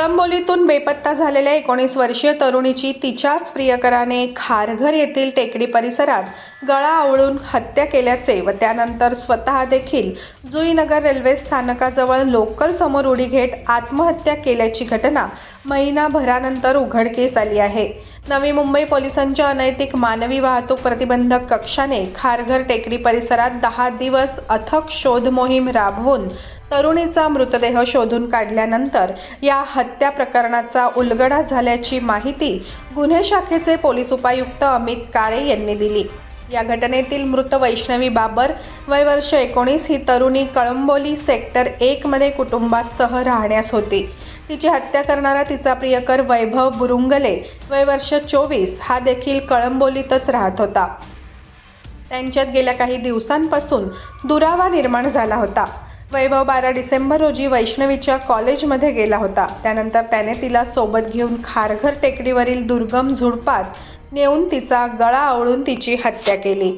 कळंबोलीतून बेपत्ता झालेल्या एकोणीस वर्षीय तरुणीची तिच्याच प्रियकराने खारघर येथील टेकडी परिसरात गळा आवळून हत्या केल्याचे व त्यानंतर स्वतः देखील जुईनगर रेल्वे स्थानकाजवळ लोकल समोर उडी घेत आत्महत्या केल्याची घटना महिनाभरानंतर उघडकीस आली आहे. नवी मुंबई पोलिसांच्या अनैतिक मानवी वाहतूक प्रतिबंधक कक्षाने खारघर टेकडी परिसरात दहा दिवस अथक शोध मोहीम राबवून तरुणीचा मृतदेह शोधून काढल्यानंतर या हत्या प्रकरणाचा उलगडा झाल्याची माहिती गुन्हे शाखेचे पोलीस उपायुक्त अमित काळे यांनी दिली. या घटनेतील मृत वैष्णवी बाबर वय वर्ष एकोणीस ही तरुणी कळंबोली सेक्टर एकमध्ये कुटुंबासह राहण्यास होती. तिची हत्या करणारा तिचा प्रियकर वैभव बुरुंगले वय वर्ष चोवीस हा देखील कळंबोलीतच राहत होता. त्यांच्यात गेल्या काही दिवसांपासून दुरावा निर्माण झाला होता. वैभव बारा डिसेंबर रोजी वैष्णवीच्या कॉलेजमध्ये गेला होता. त्यानंतर त्याने तिला सोबत घेऊन खारघर टेकडीवरील दुर्गम झुडपात नेऊन तिचा गळा आवळून तिची हत्या केली.